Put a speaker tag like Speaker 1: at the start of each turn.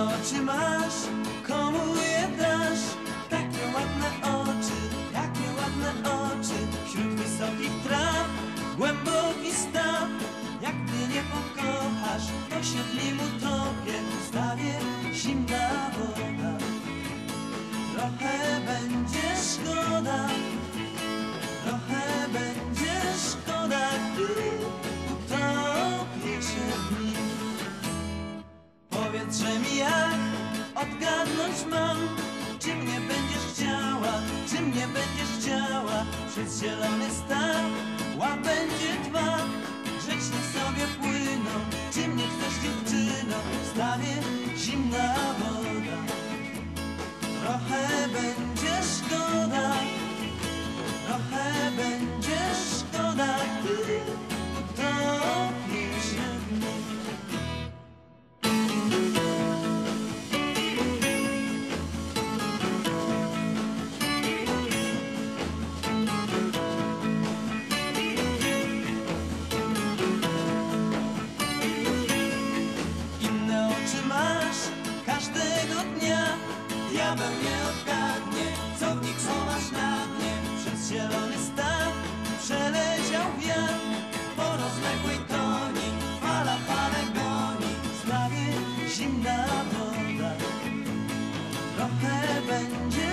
Speaker 1: oczy masz, komu je dasz? Takie ładne oczy, takie ładne oczy. Wśród wysokich traw, głęboki staw. Jak mnie nie pokochasz, to się w nim utopię Stawie zimna Mi jak odgadnąć mam Czy mnie będziesz chciała, czy mnie będziesz chciała. Przez zielony staw łabędzie dwa Grzecznie sobie płyną, czy mnie chcesz dziewczyno? W zimna Diabeł nie odgadnie, co w nich chowasz na mnie Przez zielony staw przeleciał wiatr Po rozległej koni, fala falę goni. W sprawie zimna woda. Trochę będzie